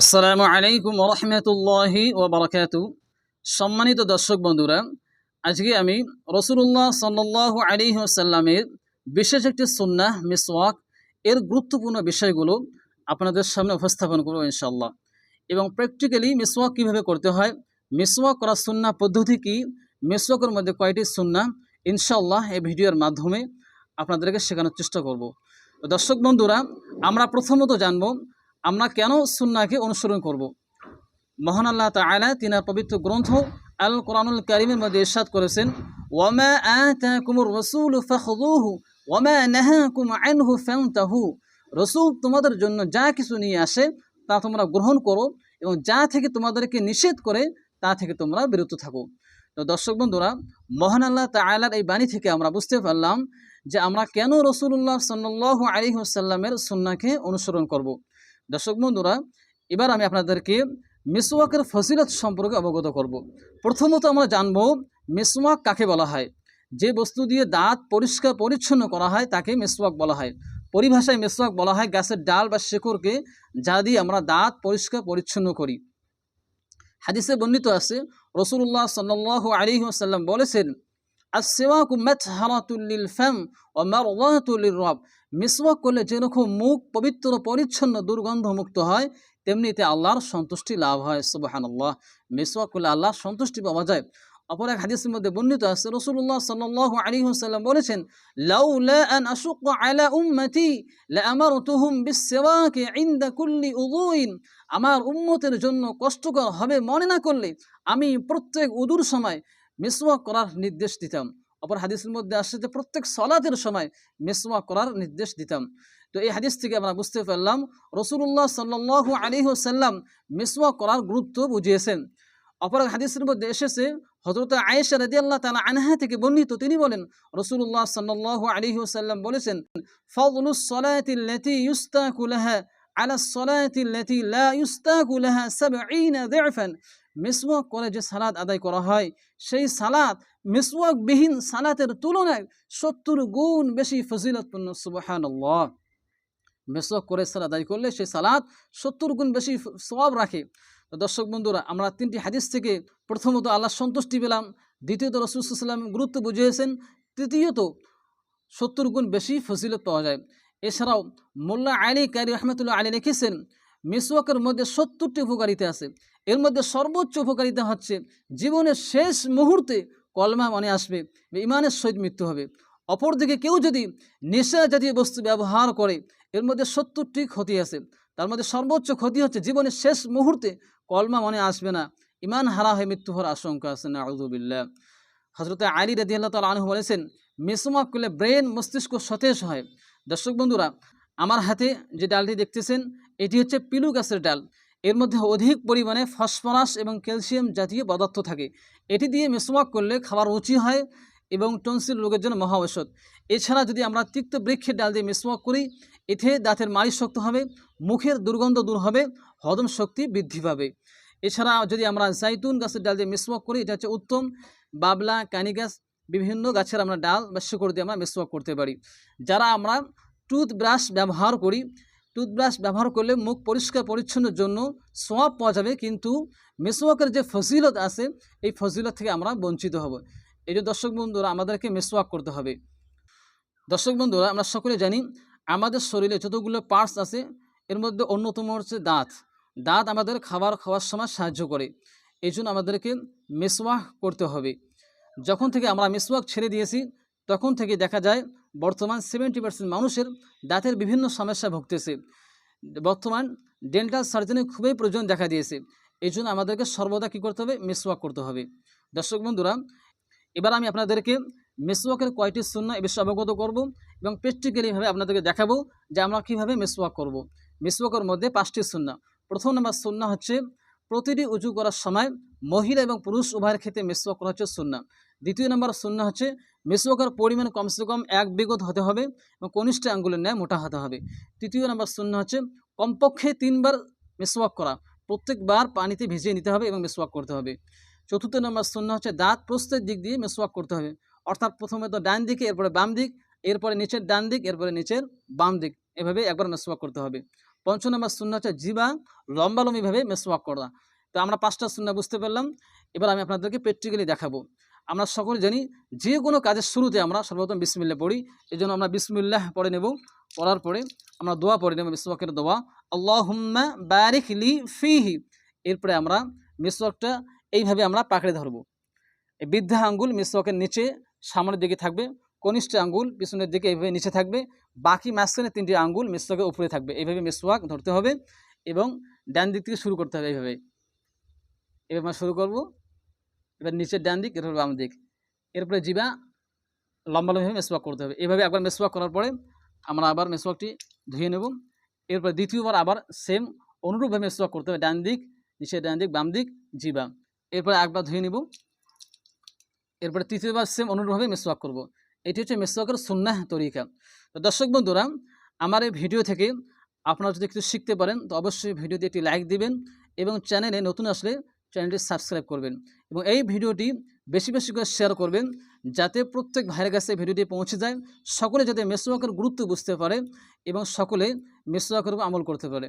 আসসালামু আলাইকুম রহমতুল্লাহি ও বারাকাতু সম্মানিত দর্শক বন্ধুরা, আজকে আমি রসুল্লাহ সাল্লাহ আলী সাল্লামের বিশেষ একটি সুন্নাহ, মিসওয়াক এর গুরুত্বপূর্ণ বিষয়গুলো আপনাদের সামনে উপস্থাপন করব ইনশাল্লাহ এবং প্র্যাকটিক্যালি মিসওয়াক কীভাবে করতে হয়, মিসওয়াক করার সুন্না পদ্ধতি কী, মিসওয়াকের মধ্যে কয়টি সুন্না ইনশাল্লাহ এই ভিডিওর মাধ্যমে আপনাদেরকে শেখানোর চেষ্টা করব। দর্শক বন্ধুরা, আমরা প্রথমত জানব আমরা কেন সুন্নাকে অনুসরণ করব। মহান আল্লাহ তালা তিনার পবিত্র গ্রন্থ আল কোরআনুল কারিমের মধ্যে ইরশাদ করেছেন আতাকুমুর রসুল আনহু ফান্তাহু রসুল তোমাদের জন্য যা কিছু নিয়ে আসে, তা তোমরা গ্রহণ করো এবং যা থেকে তোমাদেরকে নিষেধ করে, তা থেকে তোমরা বিরত থাকো তো দর্শক বন্ধুরা, মহান আল্লাহ তালার এই বাণী থেকে আমরা বুঝতে পারলাম যে আমরা কেন রসুল্লাহ সাল্লাহ আলী সাল্লামের সুন্নাকে অনুসরণ করব। দর্শক বন্ধুরা, এবার আমি আপনাদেরকে মিসওয়াকের ফজিলত সম্পর্কে অবগত করব। প্রথমত আমরা জানব মিসওয়াক কাকে বলা হয়। যে বস্তু দিয়ে দাঁত পরিষ্কার পরিচ্ছন্ন করা হয়, তাকে মিসওয়াক বলা হয়। পরিভাষায় মিসওয়াক বলা হয় গাছের ডাল বা শেকড়কে যা দিয়ে আমরা দাঁত পরিষ্কার পরিচ্ছন্ন করি। হাদিসে বর্ণিত আছে, রসুল্লাহ সাল্লাহ আলী সাল্লাম বলেছেন আর সেওয়াকু ম্যাচ হারাতুল্লিল ফ্যাম ও মারওয়াতুল্লিল রব। মিসওয়াক করলে যেরকম মুখ পবিত্র, পরিচ্ছন্ন, দুর্গন্ধ মুক্ত হয় তেমনি এতে আল্লাহর সন্তুষ্টি লাভ হয়। সুবাহান আল্লাহ মিসওয়াক করলে আল্লাহর সন্তুষ্টি পাওয়া যায়। অপর এক হাদিসের মধ্যে বর্ণিত আছে রসুল্লাহ সাল্লাহ আলী সাল্লাম বলেছেন, লাউলা আন আশুক আলা উম্মতি লামারতুহুম বিসওয়াকি ইনদা কুল্লি উযুইন। আমার উম্মতের জন্য কষ্টকর হবে মনে না করলে আমি প্রত্যেক উদুর সময় মিসওয়াক করার নির্দেশ দিতাম। অপর হাদিসের মধ্যে আসছে যে, প্রত্যেক সলাতের সময় মিসওয়াক করার নির্দেশ দিতাম। তো এই হাদিস থেকে আমরা বুঝতে পারলাম রসুল্লাহ সাল্লাহ আলী সাল্লাম মিসওয়াক করার গুরুত্ব বুঝিয়েছেন। অপর হাদিসের মধ্যে এসেছে হজরত আয়েশা রাজি আল্লাহ তালা আনহা থেকে বর্ণিত, তিনি বলেন রসুল্লাহ সাল্লাহ আলী সাল্লাম বলেছেন ফজলুস সলাতিল্লাতি ইউস্তাকুলাহা আলা সলাতিল্লাতি লা ইউস্তাকুলাহা সাবঈনা দিফান মিসওয়াক করে যে সালাদ আদায় করা হয়, সেই সালাদ মিসওয়াকবিহীন সালাতের তুলনায় সত্তর গুণ বেশি ফজিলতপূর্ণ সুবাহান আল্লাহ মিসওয়াক করে সালাদ আদায় করলে সেই সালাদ সত্তর গুণ বেশি সবাব রাখে। দর্শক বন্ধুরা, আমরা তিনটি হাদিস থেকে প্রথমত আল্লাহ সন্তুষ্টি পেলাম, দ্বিতীয়ত রসুলাম গুরুত্ব বুঝিয়েছেন, তৃতীয়ত সত্তর গুণ বেশি ফজিলত পাওয়া যায়। এছাড়াও মোল্লা আলী কারি রহমতুল্লাহ আলী লিখেছেন মিসওয়াকের মধ্যে সত্তরটি উপকারিতা আছে। এর মধ্যে সর্বোচ্চ উপকারিতা হচ্ছে, জীবনের শেষ মুহূর্তে কলমা মনে আসবে, ইমানের সহিত মৃত্যু হবে। অপরদিকে কেউ যদি নেশা জাতীয় বস্তু ব্যবহার করে, এর মধ্যে সত্তরটি ক্ষতি আছে। তার মধ্যে সর্বোচ্চ ক্ষতি হচ্ছে, জীবনের শেষ মুহূর্তে কলমা মনে আসবে না, ইমান হারা হয়ে মৃত্যু হওয়ার আশঙ্কা আছে না আউদুবিল্লা হজরত আলী রাজি আল্লাহ তাল আনহু বলেছেন মিসমাক করলে ব্রেন মস্তিষ্ক সতেজ হয়। দর্শক বন্ধুরা, আমার হাতে যে ডালটি দেখতেছেন এটি হচ্ছে পিলু গাছের ডাল। এর মধ্যে অধিক পরিমাণে ফসফরাস এবং ক্যালসিয়াম জাতীয় পদার্থ থাকে। এটি দিয়ে মিসওয়াক করলে খাবার রুচি হয় এবং টনসিল রোগের জন্য মহা ঔষধ। এছাড়া যদি আমরা তিক্ত বৃক্ষের ডাল দিয়ে মিসওয়াক করি, এতে দাঁতের মাড়ি শক্ত হবে, মুখের দুর্গন্ধ দূর হবে, হজম শক্তি বৃদ্ধি পাবে। এছাড়া যদি আমরা জাইতুন গাছের ডাল দিয়ে মিসওয়াক করি, এটা হচ্ছে উত্তম। বাবলা কানি গাছ বিভিন্ন গাছের আমরা ডাল বা শিকড় দিয়ে আমরা মিসওয়াক করতে পারি। যারা আমরা টুথব্রাশ ব্যবহার করি টুথব্রাশ ব্যবহার করলে মুখ পরিষ্কার পরিচ্ছন্নের জন্য সোয়াব পাওয়া যাবে, কিন্তু মেসোয়াকের যে ফজিলত আছে, এই ফজিলত থেকে আমরা বঞ্চিত হব। এই যে দর্শক বন্ধুরা, আমাদেরকে মেসোয়াক করতে হবে। দর্শক বন্ধুরা, আমরা সকলে জানি, আমাদের শরীরে যতগুলো পার্টস আছে, এর মধ্যে অন্যতম হচ্ছে দাঁত। দাঁত আমাদের খাবার খাওয়ার সময় সাহায্য করে। এই জন্য আমাদেরকে মেসওয়াক করতে হবে। যখন থেকে আমরা মেসওয়াক ছেড়ে দিয়েছি তখন থেকে দেখা যায় বর্তমান সেভেন্টি পার্সেন্ট মানুষের দাঁতের বিভিন্ন সমস্যা ভুগতেছে। বর্তমান ডেন্টাল সার্জনের খুবই প্রয়োজন দেখা দিয়েছে। এই জন্য আমাদেরকে সর্বদা কী করতে হবে? মেসওয়াক করতে হবে। দর্শক বন্ধুরা, এবার আমি আপনাদেরকে মেসওয়াকের কয়টি শূন্য এ বিষয়ে অবগত করব এবং প্র্যাকটিক্যালিভাবে আপনাদেরকে দেখাবো যে আমরা কীভাবে মেসওয়াক করব। মেসওয়াকের মধ্যে পাঁচটি শূন্য। প্রথম নম্বর শূন্য হচ্ছে প্রতিটি উঁচু করার সময় মহিলা এবং পুরুষ উভয়ের ক্ষেত্রে মেসওয়াক করা হচ্ছে শূন্য। দ্বিতীয় নম্বর শূন্য হচ্ছে মেসওয়াকের পরিমাণ কমসে কম এক বিগত হতে হবে এবং কনিষ্ঠ আঙ্গুলের ন্যায় মোটা হতে হবে। তৃতীয় নম্বর শূন্য হচ্ছে কমপক্ষে তিনবার মেসওয়াক করা। প্রত্যেকবার পানিতে ভিজিয়ে নিতে হবে এবং মেসওয়াক করতে হবে। চতুর্থ নম্বর শূন্য হচ্ছে দাঁত প্রস্তের দিক দিয়ে মেসওয়াক করতে হবে। অর্থাৎ প্রথমে তো ডান দিকে, এরপরে বাম দিক, এরপরে নিচের ডান দিক, এরপরে নিচের বাম দিক। এভাবে একবার মেসওয়াক করতে হবে। পঞ্চম নম্বর শূন্য হচ্ছে জিবা লম্বালম্বিভাবে মেসওয়াক করা। তো আমরা পাঁচটা শূন্য বুঝতে পারলাম। এবার আমি আপনাদেরকে প্র্যাকটিক্যালি দেখাবো। আমরা সকলে জানি যে কোনো কাজের শুরুতে আমরা সর্বপ্রথম বিসমিল্লা পড়ি এই জন্য আমরা বিসমিল্লাহ পড়ে নেব। পড়ার পরে আমরা দোয়া পড়ে নেব, মিসওয়াকের দোয়া। আল্লাহুম্মা বারিক লি ফিহি। এরপরে আমরা মিসওয়াকটা এইভাবে আমরা পাকড়ে ধরবো। এই বৃদ্ধা আঙ্গুল মিসওয়াকের নিচে, সামনের দিকে থাকবে। কনিষ্ঠ আঙ্গুল পিছনের দিকে এইভাবে নিচে থাকবে। বাকি মাঝখানে তিনটি আঙ্গুল মিসওয়াকের উপরে থাকবে। এইভাবে মিসওয়াক ধরতে হবে এবং ডান দিক থেকে শুরু করতে হবে এইভাবে। এভাবে আমরা শুরু করব। এবার নিচের ডান দিক, এরপর বাম দিক। এরপরে জিবা, লম্বা লম্বাভাবে মেসওয়াক করতে হবে। এভাবে একবার মেসওয়াক করার পরে আমরা আবার মেসওয়াকটি ধুয়ে নেব। এরপর দ্বিতীয়বার আবার সেম অনুরূপভাবে মেসওয়াক করতে হবে। ডান দিক, নিচের ডান দিক, বাম দিক, জিবা। এরপরে একবার ধুয়ে নেব। এরপরে তৃতীয়বার সেম অনুরূপভাবে মেসওয়াক করব। এটি হচ্ছে মেসওয়াকের সুন্নাহ তরিকা। তো দর্শক বন্ধুরা, আমার এই ভিডিও থেকে আপনারা যদি কিছু শিখতে পারেন, তো অবশ্যই ভিডিওতে একটি লাইক দিবেন এবং চ্যানেলে নতুন আসলে চ্যানেলটি সাবস্ক্রাইব করবেন। এবং এই ভিডিওটি বেশি বেশি করে শেয়ার করবেন যাতে প্রত্যেক ভাইয়ের কাছে ভিডিওটি পৌঁছে যায়, সকলে যাতে মেসোয়াকের গুরুত্ব বুঝতে পারে এবং সকলে মেসোয়াকের উপর আমল করতে পারে।